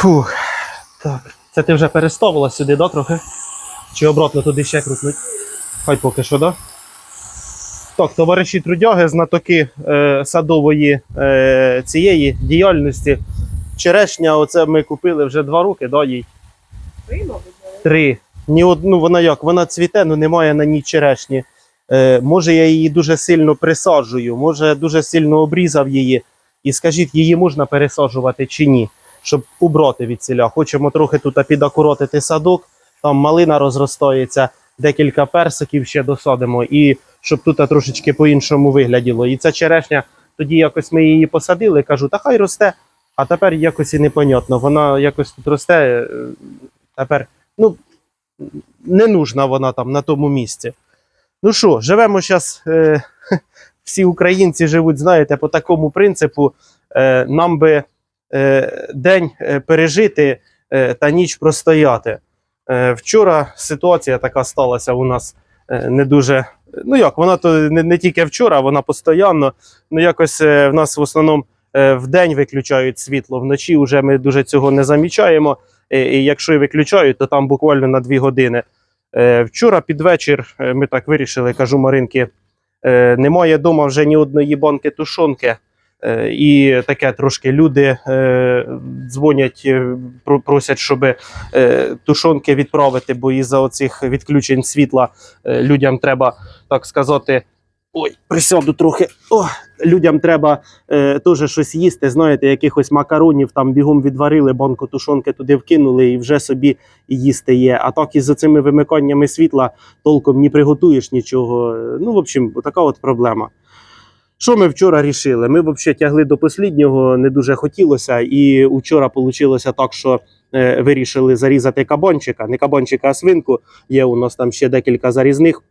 Фух. Так. Це ти вже переставила сюди, да, трохи? Чи обратно туди ще крутнуть? Хай поки що, да? Так, товариші трудяги, знатоки е, садової е, цієї діяльності. Черешня, оце ми купили вже два роки, да, їй? Ви, мабуть. Три. Ні одну, вона як? Вона цвіте, ну немає на ній черешні. Е, може, я її дуже сильно присаджую, може, дуже сильно обрізав її. І скажіть, її можна пересаджувати чи ні, щоб убрати від ціля. Хочемо трохи тут підакуротити садок, там малина розростається, декілька персиків ще досадимо, і щоб тут трошечки по-іншому вигляділо. І ця черешня, тоді якось ми її посадили, кажу, та хай росте. А тепер якось і непонятно. Вона якось тут росте. е, Тепер, ну, не нужна вона там на тому місці. Ну що, живемо зараз. Е, всі українці живуть, знаєте, по такому принципу. Е, нам би день е, пережити е, та ніч простояти. Е, вчора ситуація така сталася у нас е, не дуже. Ну як, вона то не, не тільки вчора, вона постійно. Ну якось е, в нас в основному е, в день виключають світло, вночі вже ми дуже цього не замічаємо. Е, І якщо і виключають, то там буквально на дві години. Е, Вчора під вечір е, ми так вирішили, кажу Маринки, е, немає вдома вже ні одної банки тушонки. Е, І таке трошки люди е, дзвонять, е, просять, щоб тушонки відправити, бо із-за оцих відключень світла людям треба, так сказати. Ой, присяду трохи. О, людям треба е, теж щось їсти. Знаєте, якихось макаронів там бігом відварили, банку тушонки туди вкинули і вже собі їсти є. А так із цими вимиканнями світла толком не приготуєш нічого. Ну, в общем, така от проблема. Що ми вчора рішили? Ми взагалі тягли до посліднього, не дуже хотілося. І вчора вийшло так, що е, вирішили зарізати кабанчика. Не кабанчика, а свинку. Є у нас там ще декілька зарізних.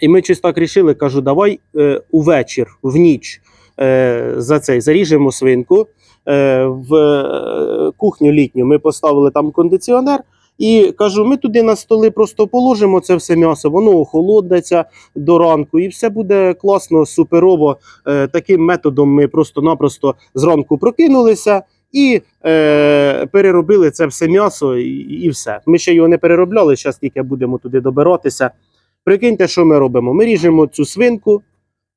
І ми щось так рішили, кажу, давай е, увечір, в ніч е, за цей заріжемо свинку. Е, в е, кухню літню ми поставили там кондиціонер. І кажу, ми туди на столи просто положимо це все м'ясо, воно охолодиться до ранку, і все буде класно, суперово. Е, таким методом ми просто-напросто зранку прокинулися і е, переробили це все м'ясо, і, і все. Ми ще його не переробляли, зараз тільки будемо туди добиратися. Прикиньте, що ми робимо? Ми ріжемо цю свинку,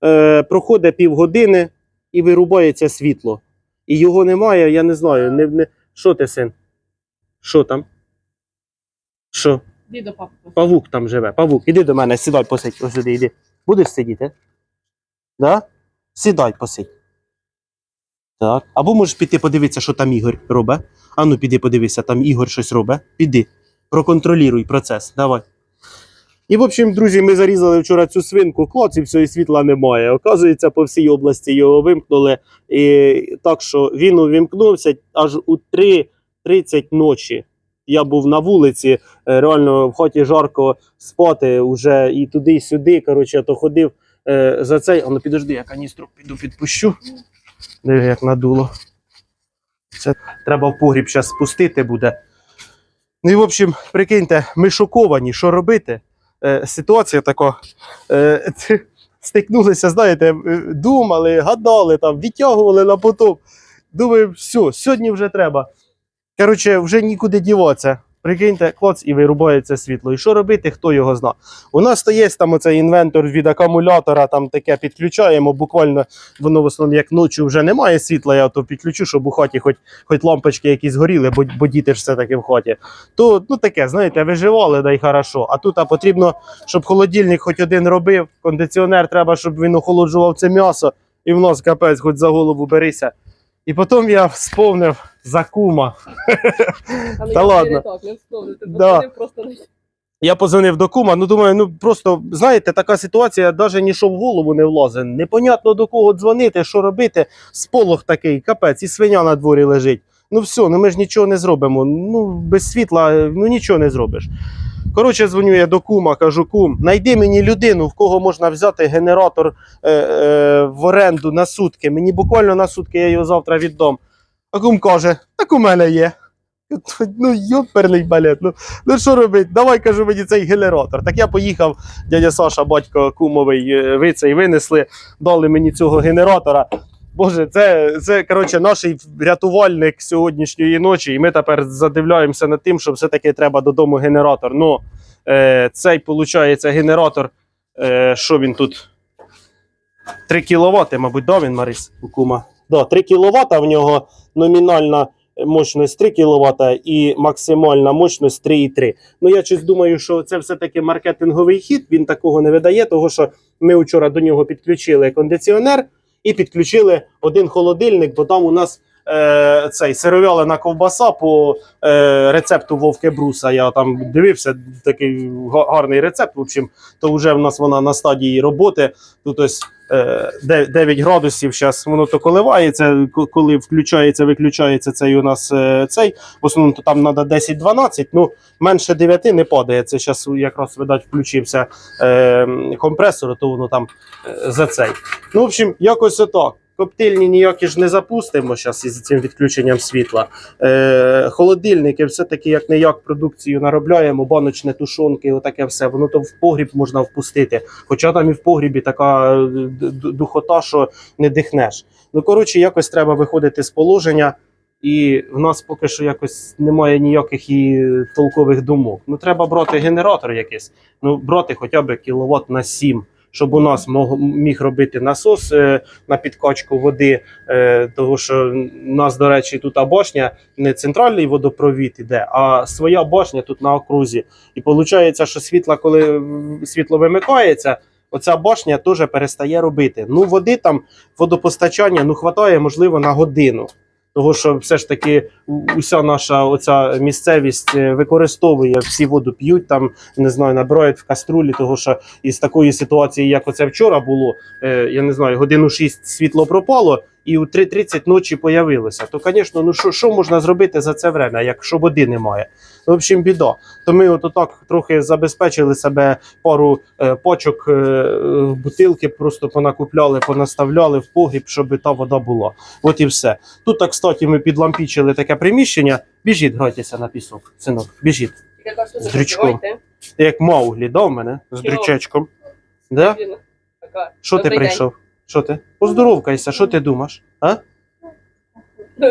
е, проходить півгодини і вирубається світло. І його немає, я не знаю. Не, не... Що ти, син? Що там? Що? Дідо папа. Павук там живе. Павук, іди до мене, сідай посидь. Ось сюди йди. Будеш сидіти? Да? Сідай посидь. Так. Або можеш піти подивитися, що там Ігор робить. Ану, піди подивися, там Ігор щось робить. Піди. Проконтролюй процес. Давай. І, в общем, друзі, ми зарізали вчора цю свинку, клоц, і все, і світла немає. Оказується, по всій області його вимкнули. І так що він увімкнувся аж у 3.30 ночі. Я був на вулиці, е, реально в хаті жарко спати вже і туди, і сюди. Коротше, то ходив е, за цей. А ну підожди, я каністру піду підпущу. Диви, як надуло. Це треба в погріб зараз спустити буде. Ну і в общем, прикиньте, ми шоковані, що робити. Е, ситуація така. Е, стикнулися, знаєте, е, думали, гадали, там, відтягували на потоп. Думаю, все, сьогодні вже треба. Коротше, вже нікуди діватися. Прикиньте, клоц і вирубається світло. І що робити, хто його зна. У нас то є там оцей інвентор від акумулятора, там таке підключаємо. Буквально воно в основному як ночі вже немає світла, я то підключу, щоб у хаті хоч, хоч лампочки якісь горіли, бо, бо діти ж все таки в хаті. То ну таке, знаєте, виживали, да й хорошо. А тут а потрібно, щоб холодильник хоч один робив, кондиціонер треба, щоб він охолоджував це м'ясо, і в нас капець, хоч за голову берися. І потім я сповнив за кума. Але Та я ладно. так, не вспомнити. Да. Да. просто не Я позвонив до кума, ну думаю, ну просто знаєте, така ситуація навіть нічого в голову не влазить. Непонятно до кого дзвонити, що робити. Сполох такий, капець, і свиня на дворі лежить. Ну все, ну ми ж нічого не зробимо. Ну, без світла ну нічого не зробиш. Коротше, дзвоню я до кума, кажу: кум, знайди мені людину, в кого можна взяти генератор е, е, в оренду на сутки. Мені буквально на сутки я його завтра віддам. А кум каже: так у мене є. Ну, йоперний балет. Ну, ну що робити? Давай кажу мені цей генератор. Так я поїхав, дядя Саша, батько кумовий, е, ви цей винесли, дали мені цього генератора. Боже, це, це коротше, наш рятувальник сьогоднішньої ночі, і ми тепер задивляємося над тим, що все-таки треба додому генератор. Ну, е, цей, виходить, генератор, е, що він тут? 3 кВт, мабуть, да, він, Марис, у кума? Да, 3 кВт в нього номінальна мощність 3 кВт і максимальна мощність 3,3. Ну, я щось думаю, що це все-таки маркетинговий хід, він такого не видає, тому що ми вчора до нього підключили кондиціонер і підключили один холодильник, бо там у нас е, цей сировялина ковбаса по е, рецепту Вовки Бруса. Я там дивився, такий гарний рецепт. В общем, то вже в нас вона на стадії роботи. Тут ось 9 градусів. Зараз воно то коливається, коли включається, виключається цей у нас е, цей. В основному то там треба 10-12. Ну менше 9 не падає. Це зараз якраз видать включився е, компресор, то воно там е, за цей. Ну, в общем, якось отак. Коптильні ніякі ж не запустимо зараз із цим відключенням світла. Е, холодильники все-таки як не як продукцію наробляємо, баночне тушонки, отаке все. Воно то в погріб можна впустити. Хоча там і в погрібі така е, духота, що не дихнеш. Ну, коротше, якось треба виходити з положення. І в нас поки що якось немає ніяких і толкових думок. Ну, треба брати генератор якийсь, ну, брати хоча б кіловат на 7, щоб у нас мог, міг робити насос е, на підкачку води. Е, тому що у нас, до речі, тут башня не центральний водопровід іде, а своя башня тут на окрузі. І виходить, що світло, коли світло вимикається, оця башня теж перестає робити. Ну, води там, водопостачання, ну, хватає, можливо, на годину. Того, що все ж таки уся наша оця місцевість е, використовує всі воду п'ють, там не знаю, набирають в каструлі, того що із такої ситуації, як оце вчора було, е, я не знаю, годину шість світло пропало, і у 3.30 ночі появилося. То, звісно, ну що, що можна зробити за це время, якщо води немає? Ну, в общем, біда. То ми от так трохи забезпечили себе пару е, почок е, бутилки, просто понакупляли, понаставляли в погріб, щоб та вода була. От і все. Тут, так, кстати, ми підлампічили таке приміщення. Біжіть, грайтеся на пісок, синок, біжіть. З дрючком. Як Мауглі, да, в мене? З дрючечком. Да? Що ти прийшов? Що ти? Поздоровкайся, що ти думаєш? А?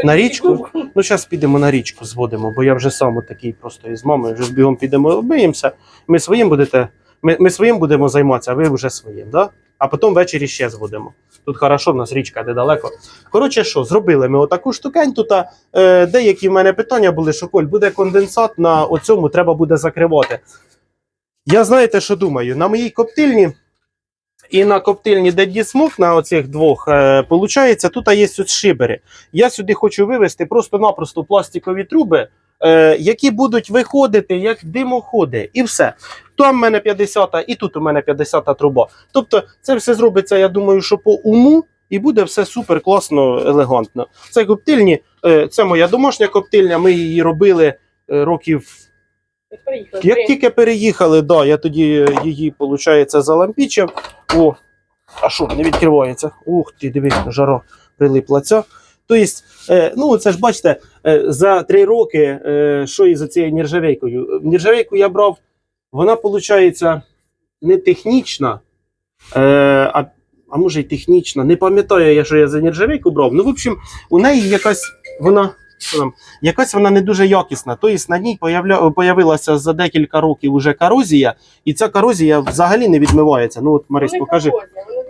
На річку? Ну, зараз підемо на річку, зводимо, бо я вже сам такий просто із мамою, вже бігом підемо, обмиємося. Ми своїм будете, ми, ми своїм будемо займатися, а ви вже своїм, да? а потім ввечері ще зводимо. Тут хорошо, в нас річка недалеко. Коротше, що, зробили ми отаку штукень. Тут е, деякі в мене питання були, що Коль, буде конденсат на оцьому, треба буде закривати. Я знаєте, що думаю? На моїй коптильні і на коптильні Daddy Smoke, на оцих двох, е, получається, тут є шибери. Я сюди хочу вивести просто-напросто пластикові труби, е, які будуть виходити як димоходи, і все. Там в мене 50-та, і тут у мене 50-та труба. Тобто, це все зробиться, я думаю, що по уму, і буде все супер класно, елегантно. Це коптильні, е, це моя домашня коптильня. Ми її робили е, років. Як тільки переїхали, да, я тоді е, її, виходить, залампічив. О, а що, не відкривається? Ух ти, дивись, жара прилипла ця. Тобто, е, ну це ж бачите, е, за три роки, що із цією нержавейкою. Нержавейку я брав, вона, виходить, не технічна, а, а може й технічна. Не пам'ятаю я, що я за нержавейку брав. Ну, в общем, у неї якась вона. Якась вона не дуже якісна. Тобто на ній появилася за декілька років уже корозія, і ця корозія взагалі не відмивається. Ну, от Марись, покажи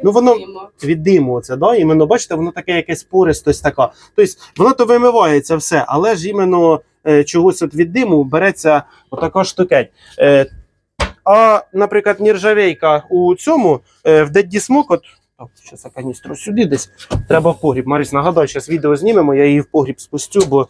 Ну, воно- від диму, оце, да? іменно бачите, воно таке якесь пористость така. Тобто воно то вимивається все, але ж іменно е, чогось от від диму береться отака штукеть. Е, а, наприклад, нержавейка у цьому е, в Dead Smoke, от так, зараз я каністру сюди десь. Треба в погріб. Маріс, нагадаю, зараз відео знімемо, я її в погріб спустю, бо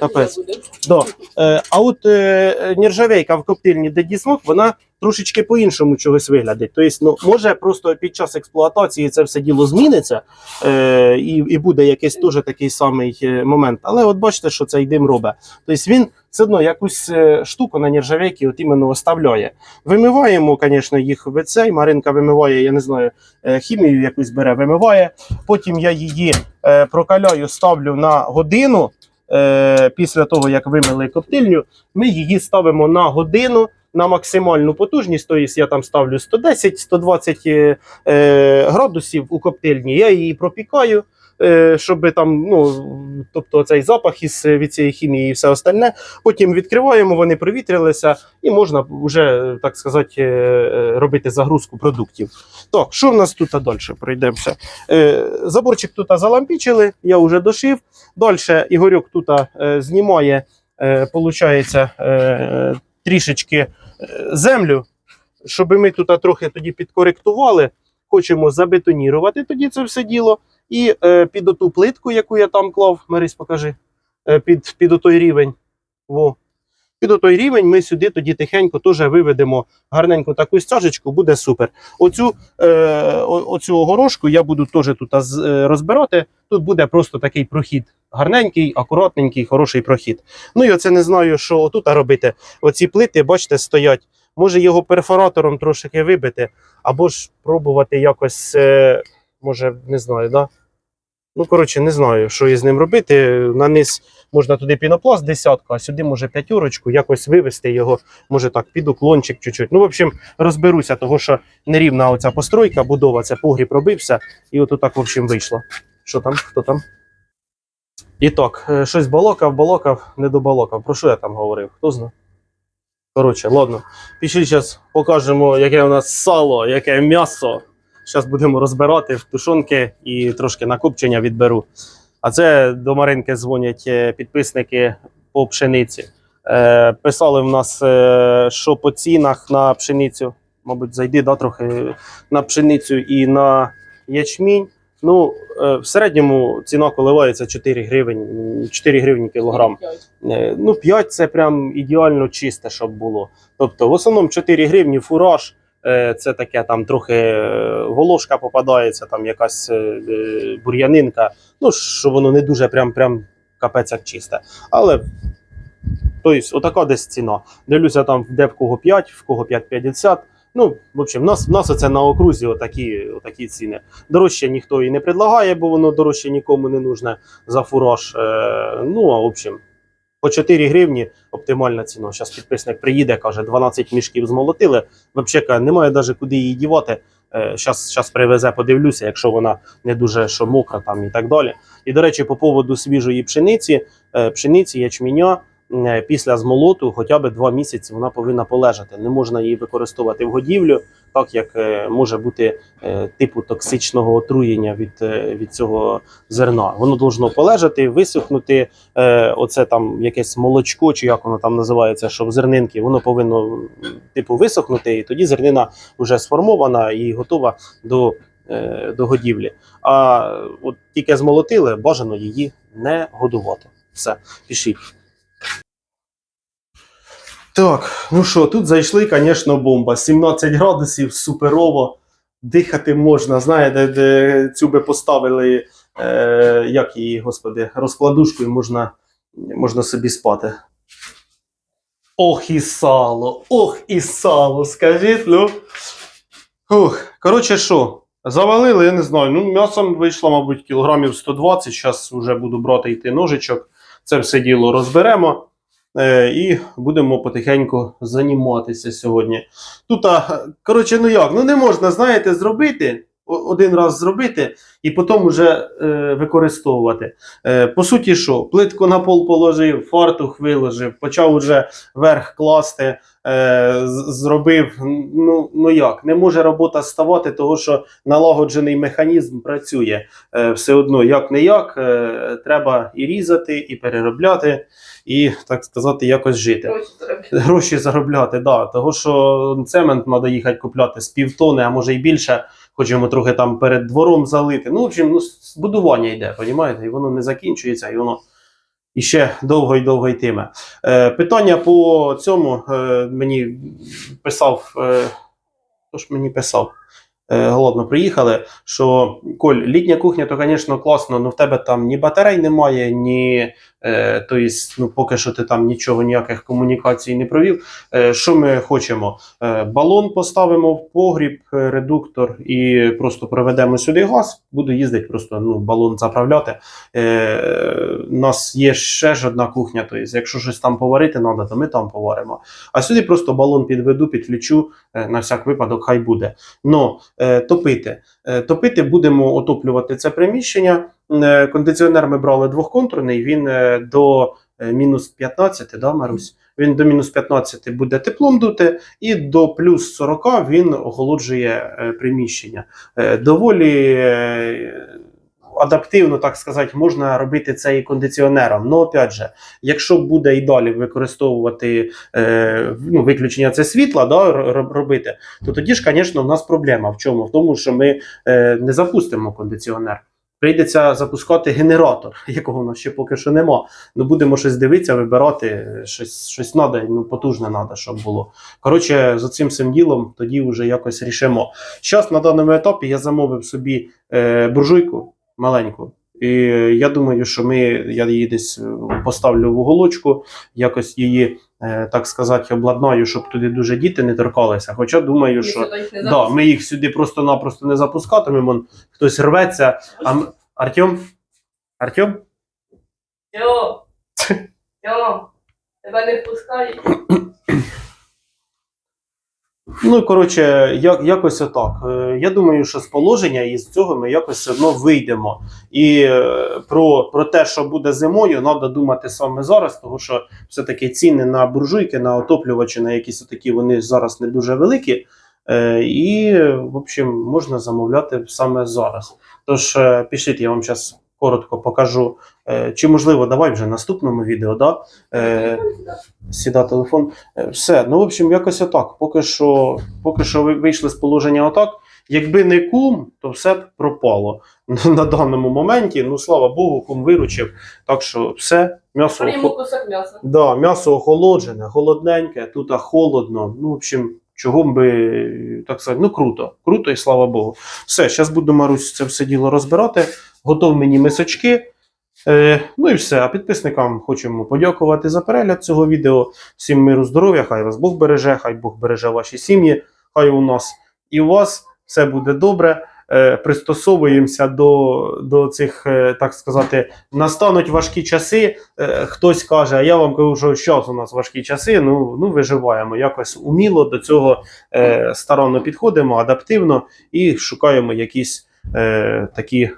Капець. Да. Е, а от е, нержавейка в коптильні де дісмок, вона трошечки по-іншому чогось виглядить. Тобто, ну, може просто під час експлуатації це все діло зміниться, е, і, і буде якийсь теж такий самий е, момент. Але от бачите, що цей дим робить. Тобто він все одно якусь е, штуку на нержавейки от іменно оставляє. Вимиваємо, звісно, їх в цей. Маринка вимиває, я не знаю, е, хімію якусь бере, вимиває. Потім я її прокаляю, ставлю на годину. Після того, як вимили коптильню, ми її ставимо на годину на максимальну потужність. Тобто я там ставлю 110-120 е, е, градусів у коптильні. Я її пропікаю. е, щоб там, ну, тобто цей запах із від цієї хімії і все остальне. Потім відкриваємо, вони провітрилися, і можна вже, так сказати, робити загрузку продуктів. Так, що в нас тут далі? Пройдемося. Заборчик тут залампічили, я вже дошив. Далі Ігорьок тут знімає, получається, трішечки землю, щоб ми тут трохи тоді підкоректували. Хочемо забетонірувати тоді це все діло. І е, під оту плитку, яку я там клав, Марись, покажи, е, під, під отой рівень. Во. Під отой рівень ми сюди тоді тихенько теж виведемо гарненьку таку стяжечку, буде супер. Оцю, е, оцю огорошку я буду теж тут е, розбирати. Тут буде просто такий прохід. Гарненький, акуратненький, хороший прохід. Ну і оце не знаю, що отут робити. Оці плити, бачите, стоять. Може його перфоратором трошки вибити, або ж пробувати якось, е, може, не знаю, да? Ну, коротше, не знаю, що із ним робити. На низ можна туди пінопласт десятку, а сюди може п'ятюрочку, якось вивести його, може так, під уклончик чуть-чуть. Ну, в общем, розберуся, того що нерівна оця постройка, будова, це погріб робився, і от так, в общем, вийшло. Що там? Хто там? І так, е, щось балокав, балокав, не добалокав. Про що я там говорив? Хто знає? Коротше, ладно. Пішли зараз покажемо, яке у нас сало, яке м'ясо. Зараз будемо розбирати в тушонки і трошки на копчення відберу. А це до Маринки дзвонять е, підписники по пшениці. Е, писали в нас, е, що по цінах на пшеницю. Мабуть, зайди да, трохи на пшеницю і на ячмінь. Ну, е, в середньому ціна коливається 4 гривень, 4 гривні кілограм. Е, Ну, 5 це прям ідеально чисте, щоб було. Тобто, в основному 4 гривні фураж. е, Це таке там трохи волошка попадається, там якась бур'янинка. Ну, що воно не дуже прям, прям капець як чисте. Але тобто, отака десь ціна. Дивлюся, там де в кого 5, в кого 5,50. Ну, в общем, в нас, в нас оце на окрузі отакі, отакі ціни. Дорожче ніхто і не предлагає, бо воно дорожче нікому не нужне за фураж. Е, ну, а в общем, по 4 гривні оптимальна ціна. Зараз підписник приїде, каже, 12 мішків змолотили. Взагалі, каже, немає навіть куди її дівати. Зараз, зараз привезе, подивлюся, якщо вона не дуже що мокра там і так далі. І, до речі, по поводу свіжої пшениці, е, пшениці, ячменя, е, після змолоту хоча б два місяці вона повинна полежати. Не можна її використовувати в годівлю, так як е, може бути е, типу токсичного отруєння від, е, від цього зерна. Воно должно полежати, висохнути. Е, оце там якесь молочко, чи як воно там називається, що в зернинки, воно повинно типу висохнути, і тоді зернина вже сформована і готова до, е, до годівлі. А от тільки змолотили, бажано її не годувати. Все, пішіть. Так, ну що, тут зайшли, звісно, бомба. 17 градусів, суперово. Дихати можна. Знаєте, де цю би поставили, е, як її, господи, розкладушку і можна, можна собі спати. Ох і сало, ох і сало, скажіть, ну. Ух, коротше, що, завалили, я не знаю. Ну, м'ясом вийшло, мабуть, кілограмів 120. Зараз вже буду брати йти ножичок. Це все діло розберемо. Е, і будемо потихеньку займатися сьогодні. Тут, коротше, ну як, ну не можна, знаєте, зробити, один раз зробити і потім вже е, використовувати. Е, по суті, що, плитку на пол положив, фартух виложив, почав уже верх класти, е, зробив. Ну, ну як, не може робота ставати, тому що налагоджений механізм працює. Е, все одно, як не як, е, треба і різати, і переробляти, і, так сказати, якось жити гроші заробляти, да. Того, що цемент треба їхати купляти з півтони, а може й більше. Хочемо трохи там перед двором залити. Ну, в общем, ну, будування йде, розумієте? І воно не закінчується, і воно іще довго і довго йтиме. Е, питання по цьому е, мені писав. Е, хто ж мені писав? Е, голодно приїхали. Що Коль, літня кухня, то, звісно, класно, але в тебе там ні батарей немає, ні. Е, то есть, ну, поки що ти там нічого, ніяких комунікацій не провів. Е, що ми хочемо? Е, балон поставимо в погріб, е, редуктор і просто проведемо сюди газ. Буду їздити, просто ну, балон заправляти. Е, у нас є ще ж одна кухня, то тобто, якщо щось там поварити треба, то ми там поваримо. А сюди просто балон підведу, підключу, е, на всяк випадок, хай буде. Но топити. Е, Топити будемо отоплювати це приміщення. Е, Кондиціонер ми брали двохконтурний, він е, до е, мінус 15, да, Марусь? Він до мінус 15 буде теплом дути, і до плюс 40 він охолоджує е, приміщення. Е, Доволі е, адаптивно, так сказати, можна робити це і кондиціонером. Ну, опять же, якщо буде і далі використовувати е, ну, виключення це світла, да, робити, то тоді ж, звісно, в нас проблема в чому? В тому, що ми е, не запустимо кондиціонер. Прийдеться запускати генератор, якого в нас ще поки що нема. Ну будемо щось дивитися, вибирати, щось, щось надо, ну потужне треба, щоб було. Коротше, з цим всім ділом тоді вже якось рішимо. Зараз на даному етапі я замовив собі е, буржуйку маленьку. І я думаю, що ми, я її десь е, поставлю в уголочку, якось її, е, так сказати, обладнаю, щоб туди дуже діти не торкалися. Хоча думаю, що. Да, ми їх сюди просто-напросто не запускатимемо. Хтось рветься. А. Артем? Артем? Йо! Йо! Тебе не впускають. Ну, коротше, як, якось отак. Е, Я думаю, що з положення і з цього ми якось все одно вийдемо. І е, про, про те, що буде зимою, треба думати саме зараз, тому що все-таки ціни на буржуйки, на отоплювачі, на якісь такі, вони зараз не дуже великі. Е, І, в общем, можна замовляти саме зараз. Тож, пішліть, я вам зараз коротко покажу. Е, Чи можливо, давай вже в наступному відео, да? Е, сіда телефон. Е, Все, ну в общем, якось отак. Поки що, поки що ви вийшли з положення отак. Якби не кум, то все б пропало на даному моменті. Ну слава Богу, кум виручив. Так що все, м'ясо, м'яса. да, м'ясо охолоджене, холодненьке, тут холодно. Ну, в общем, чого би так сказати, ну круто, круто і слава Богу. Все, зараз буду Марусь це все діло розбирати. Готов мені мисочки. Е, ну і все. А підписникам хочемо подякувати за перегляд цього відео. Всім миру, здоров'я, хай вас Бог береже, хай Бог береже ваші сім'ї, хай у нас і у вас все буде добре. Е, пристосовуємося до, до цих, е, так сказати, настануть важкі часи. Е, хтось каже, а я вам кажу, що зараз у нас важкі часи. Ну, ну виживаємо якось уміло до цього е, старанно підходимо, адаптивно і шукаємо якісь е, такі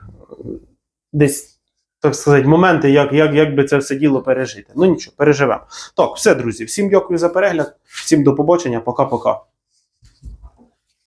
десь. Так сказати, моменти, як, як, як би це все діло пережити. Ну нічого, переживемо. Так, все, друзі, всім дякую за перегляд, всім до побачення, пока-пока.